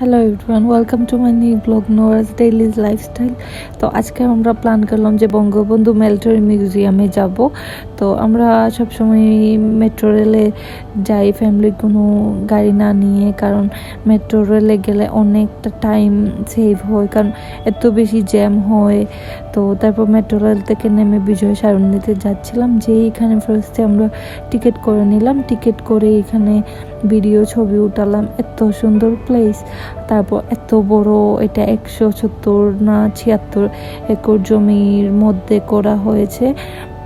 Hello everyone welcome to my new blog Nora's daily's lifestyle তো আজকে আমরা plan করলাম যে বঙ্গবন্ধু মিলিটারি মিউজিয়ামে যাব। তো আমরা সবসময় মেট্রো রেলে যাই ফ্যামিলির কোনো গাড়ি না নিয়ে, কারণ মেট্রো রেলে গেলে অনেকটা টাইম সেভ হয়, কারণ এত বেশি জ্যাম হয়। তো তারপর মেট্রো রেল থেকে নেমে বিজয় সারণীতে যাচ্ছিলাম যে এখানে ফার্স্টে আমরা টিকিট করে নিলাম। টিকিট করে এখানে ভিডিও ছবি উঠালাম, এত সুন্দর প্লেস তারপর এত বড় এটা একশো সত্তর না ছিয়াত্তর একর জমির মধ্যে করা হয়েছে।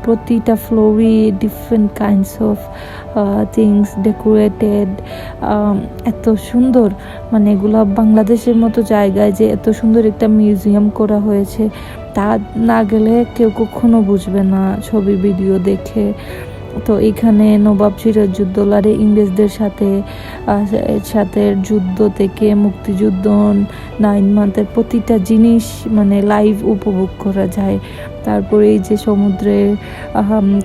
প্রতিটা ফ্লোরই different kinds of things decorated এত সুন্দর। মানে এগুলো বাংলাদেশের মতো জায়গায় যে এত সুন্দর একটা মিউজিয়াম করা হয়েছে, তা না গেলে কেউ কখনো বুঝবে না ছবি ভিডিও দেখে। তো এখানে নবাব সিরাজউদ্দৌলারে ইংরেজদের সাথে সাথে যুদ্ধ থেকে মুক্তিযুদ্ধ নাইন মান্থের প্রতিটা জিনিস মানে লাইভ উপভোগ করা যায়। তারপরে এই যে সমুদ্রের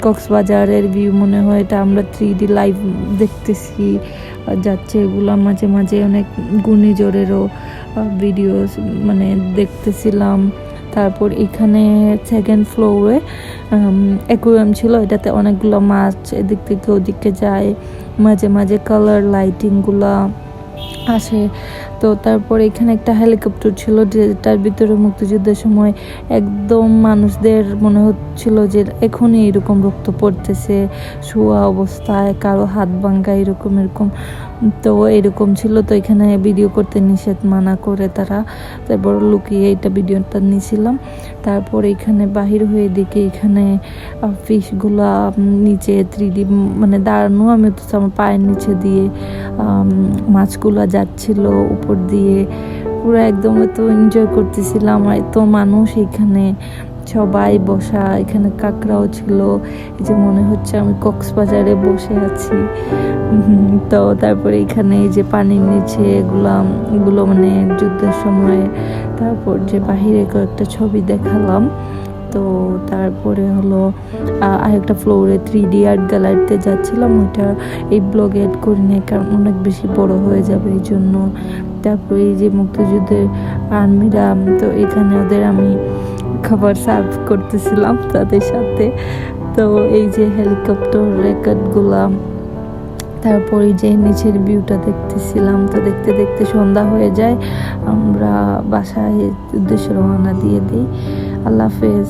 কক্সবাজারের ভিউ মনে হয় এটা আমরা থ্রি ডি লাইভ দেখতেছি। যাচ্ছে এগুলো মাঝে মাঝে অনেক ঘূর্ণিঝড়েরও ভিডিওস মানে দেখতেছিলাম। তারপর এখানে সেকেন্ড ফ্লোরে অ্যাকুয়াম ছিল। এটাতে অনেকগুলো মাছ এদিক থেকে ওদিকে যায়। মাঝে মাঝে কালার লাইটিংগুলো আসে। তো তারপর এখানে একটা হেলিকপ্টার ছিল যেটার ভিতরে মুক্তিযুদ্ধের সময় একদম মানুষদের মনে হচ্ছিল যে এখনই এরকম রক্ত পড়তেছে, শোয়া অবস্থায়, কারও হাত ভাঙ্গা এরকম এরকম। তো এরকম ছিল, তো এখানে ভিডিও করতে নিষেধ মানা করে তারা। তারপর লুকিয়ে এটা ভিডিওটা নিয়েছিলাম তারপর এখানে বাহির হয়ে দেখি এখানে ফিশগুলা নিচে থ্রি ডি মানে দাঁড়ানো। আমি তো আমার পায়ের নিচে দিয়ে মাছগুলা যাচ্ছিল উপর দিয়ে পুরো একদম এত এনজয় করতেছিলাম। এত মানুষ এখানে, সবাই বসা, এখানে কাঁকড়াও ছিল। এই যে মনে হচ্ছে আমি কক্সবাজারে বসে আছি। তো তারপরে এখানে যে পানির নিচে এগুলো এগুলো মানে যুদ্ধের সময়, তারপর যে বাহিরে কয়েকটা ছবি দেখালাম। তো তারপরে হলো আরেকটা ফ্লোরে থ্রি ডি আর্ট গ্যালারিতে যাচ্ছিলাম। ওইটা এই ব্লগে অ্যাড করি নাই কারণ অনেক বেশি বড় হয়ে যাবে এই জন্য। তারপরে এই যে মুক্তিযুদ্ধের আর্মিরা, তো এখানে ওদের আমি খাবার সার্ভ করতেছিলাম তাদের সাথে। তো এই যে হেলিকপ্টার রেকর্ডগুলা তারপরে যে নিচের ভিউটা দেখতেছিলাম, তো দেখতে দেখতে সন্ধ্যা হয়ে যায়। আমরা বাসায় উদ্দেশ্যে রওনা দিয়ে দিই। আল্লাহ হাফেজ।